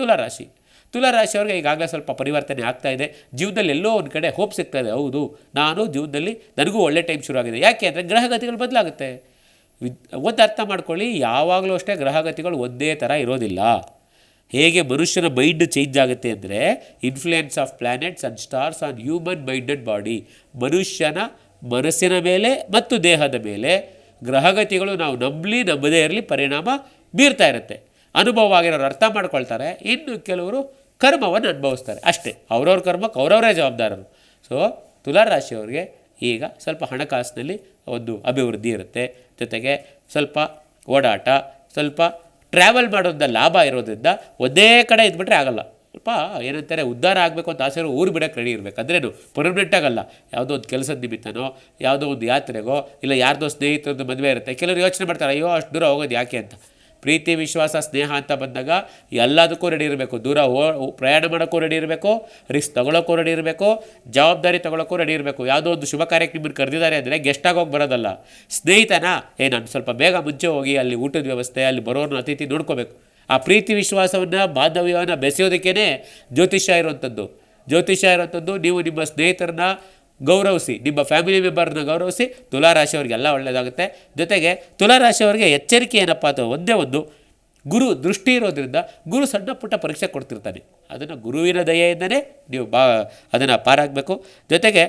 ತುಲಾರಾಶಿ. ತುಲಾರಾಶಿಯವ್ರಿಗೆ ಈಗಾಗಲೇ ಸ್ವಲ್ಪ ಪರಿವರ್ತನೆ ಆಗ್ತಾ ಇದೆ. ಜೀವನದಲ್ಲಿ ಎಲ್ಲೋ ಒಂದು ಕಡೆ ಹೋಪ್ ಸಿಗ್ತಾ ಇದೆ. ಹೌದು, ನಾನು ಜೀವನದಲ್ಲಿ ನನಗೂ ಒಳ್ಳೆ ಟೈಮ್ ಶುರು ಆಗಿದೆ. ಯಾಕೆ ಅಂದರೆ ಗ್ರಹಗತಿಗಳು ಬದಲಾಗುತ್ತೆ. ಒಂದು ಅರ್ಥ ಮಾಡ್ಕೊಳ್ಳಿ, ಯಾವಾಗಲೂ ಅಷ್ಟೇ ಗ್ರಹಗತಿಗಳು ಒಂದೇ ಥರ ಇರೋದಿಲ್ಲ. ಹೇಗೆ ಮನುಷ್ಯನ ಮೈಂಡ್ ಚೇಂಜ್ ಆಗುತ್ತೆ ಅಂದರೆ influence of planets and stars on human minded body ಮನುಷ್ಯನ ಮನಸ್ಸಿನ ಮೇಲೆ ಮತ್ತು ದೇಹದ ಮೇಲೆ ಗ್ರಹಗತಿಗಳು ನಾವು ನಂಬಲಿ, ನಂಬದೇ ಇರಲಿ ಪರಿಣಾಮ ಬೀರ್ತಾ ಇರುತ್ತೆ. ಅನುಭವ ಆಗಿರೋರು ಅರ್ಥ ಮಾಡ್ಕೊಳ್ತಾರೆ, ಇನ್ನು ಕೆಲವರು ಕರ್ಮವನ್ನು ಅನುಭವಿಸ್ತಾರೆ. ಅಷ್ಟೇ, ಅವ್ರವ್ರ ಕರ್ಮಕ್ಕೆ ಅವರವರೇ ಜವಾಬ್ದಾರರು. ಸೊ ತುಲಾರಾಶಿಯವ್ರಿಗೆ ಈಗ ಸ್ವಲ್ಪ ಹಣಕಾಸಿನಲ್ಲಿ ಒಂದು ಅಭಿವೃದ್ಧಿ ಇರುತ್ತೆ. ಜೊತೆಗೆ ಸ್ವಲ್ಪ ಓಡಾಟ, ಸ್ವಲ್ಪ ಟ್ರಾವೆಲ್ ಮಾಡೋದ್ರಿಂದ ಲಾಭ ಇರೋದ್ರಿಂದ ಒಂದೇ ಕಡೆ ಇದ್ಬಿಟ್ರೆ ಆಗಲ್ಲ. ಸ್ವಲ್ಪ ಏನಂತಾರೆ, ಉದ್ಧಾರ ಆಗಬೇಕು ಅಂತ ಆಸೆ ಊರು ಬಿಡೋಕ್ಕೆ ರೆಡಿ ಇರಬೇಕು. ಅಂದ್ರೇನು? ಪರ್ಮನೆಂಟ್ ಆಗಲ್ಲ. ಯಾವುದೋ ಒಂದು ಕೆಲಸದ ನಿಮಿತ್ತನೋ, ಯಾವುದೋ ಒಂದು ಯಾತ್ರೆಗೋ, ಇಲ್ಲ ಯಾರ್ದೋ ಸ್ನೇಹಿತರದ್ದು ಮದುವೆ ಇರುತ್ತೆ, ಕೆಲವರು ಯೋಚನೆ ಮಾಡ್ತಾರೆ, ಅಯ್ಯೋ, ಅಷ್ಟು ದೂರ ಹೋಗೋದು ಯಾಕೆ? ಅಂತ. ಪ್ರೀತಿ, ವಿಶ್ವಾಸ, ಸ್ನೇಹ ಅಂತ ಬಂದಾಗ ಎಲ್ಲದಕ್ಕೂ ರೆಡಿ ಇರಬೇಕು. ದೂರ ಓ ಪ್ರಯಾಣ ಮಾಡೋಕ್ಕೂ ರೆಡಿ ಇರಬೇಕು ರಿಸ್ಕ್ ತಗೊಳ್ಳೋಕ್ಕೂ ರೆಡಿ ಇರಬೇಕು, ಜವಾಬ್ದಾರಿ ತಗೊಳ್ಳೋಕ್ಕೂ ರೆಡಿ ಇರಬೇಕು. ಯಾವುದೋ ಒಂದು ಶುಭ ಕಾರ್ಯಕ್ಕೆ ನಿಮ್ಮನ್ನು ಕರೆದಿದ್ದಾರೆ ಅಂದರೆ ಗೆಸ್ಟ್ ಆಗೋಗಿ ಬರೋದಲ್ಲ. ಸ್ನೇಹಿತನ? ಏ, ನಾನು ಸ್ವಲ್ಪ ಬೇಗ ಮುಂಚೆ ಹೋಗಿ ಅಲ್ಲಿ ಊಟದ ವ್ಯವಸ್ಥೆ, ಅಲ್ಲಿ ಬರೋರನ್ನ ಅತಿಥಿ ನೋಡ್ಕೋಬೇಕು. ಆ ಪ್ರೀತಿ, ವಿಶ್ವಾಸವನ್ನು, ಬಾಂಧವ್ಯವನ್ನು ಬೆಸೆಯೋದಕ್ಕೇ ಜ್ಯೋತಿಷ್ಯ ಇರುವಂಥದ್ದು ಜ್ಯೋತಿಷ್ಯ ಇರುವಂಥದ್ದು ನೀವು ನಿಮ್ಮ ಸ್ನೇಹಿತರನ್ನ ಗೌರವಿಸಿ, ನಿಮ್ಮ ಫ್ಯಾಮಿಲಿ ಮೆಂಬರ್ನ ಗೌರವಿಸಿ ತುಲಾರಾಶಿಯವರಿಗೆಲ್ಲ ಒಳ್ಳೆಯದಾಗುತ್ತೆ ಜೊತೆಗೆ ತುಲಾರಾಶಿಯವರಿಗೆ ಎಚ್ಚರಿಕೆ ಏನಪ್ಪ ಅಥವಾ ಒಂದೇ ಒಂದು, ಗುರು ದೃಷ್ಟಿ ಇರೋದ್ರಿಂದ ಗುರು ಸಣ್ಣ ಪುಟ್ಟ ಪರೀಕ್ಷೆ ಕೊಡ್ತಿರ್ತಾನೆ. ಅದನ್ನು ಗುರುವಿನ ದಯೆಯಿಂದನೇ ನೀವು ಬಾ, ಅದನ್ನು ಪಾರಾಗಬೇಕು. ಜೊತೆಗೆ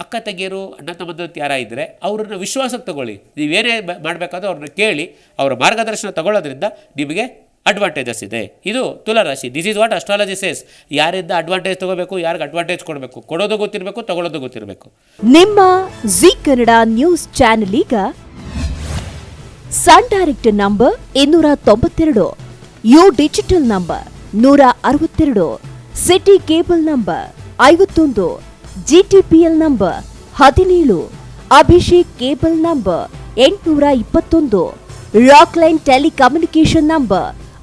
ಅಕ್ಕ ತಂಗಿಯರು, ಅಣ್ಣ ತಮ್ಮದಂತ ಯಾರ ಇದ್ದರೆ ಅವ್ರನ್ನ ವಿಶ್ವಾಸಕ್ಕೆ ತಗೊಳ್ಳಿ. ನೀವೇನೇ ಮಾಡಬೇಕಾದ್ರೂ ಅವ್ರನ್ನ ಕೇಳಿ, ಅವರ ಮಾರ್ಗದರ್ಶನ ತಗೊಳ್ಳೋದ್ರಿಂದ ನಿಮಗೆ ಅಡ್ವಾಂಟೇಜಸ್ ಇದೆ. ಇದು ತುಲಾರಾಶಿ this is what astrology says ಯಾರಿಂದ ಅಡ್ವಾಂಟೇಜ್ ತಗೋಬೇಕು, ಯಾರಿಗೆ ಅಡ್ವಾಂಟೇಜ್ ಕೊಡಬೇಕು? ಕೊಡೋದು ಗೊತ್ತಿರಬೇಕು, ತಗೊಳ್ಳೋದು ಗೊತ್ತಿರಬೇಕು. ನಿಮ್ಮ ಜಿ ಕನ್ನಡ ನ್ಯೂಸ್ ಚಾನೆಲ್ ಈಗ ಸನ್ ಡೈರೆಕ್ಟ್ ನಂಬರ್ ಇನ್ನೂರ ತೊಂಬತ್ತೆರಡು ಯು ಡಿಜಿಟಲ್ ನಂಬರ್ ನೂರ ಅರವತ್ತೆರಡು ಸಿಟಿ ಕೇಬಲ್ ನಂಬರ್ ಐವತ್ತೊಂದು ಜಿಟಿಪಿಎಲ್ ನಂಬರ್ ಹದಿನೇಳು ಅಭಿಷೇಕ್ ಕೇಬಲ್ ನಂಬರ್ ಎಂಟುನೂರ ಇಪ್ಪತ್ತೊಂದು ರಾಕ್ಲೈನ್ ಟೆಲಿಕಮ್ಯುನಿಕೇಶನ್ ನಂಬರ್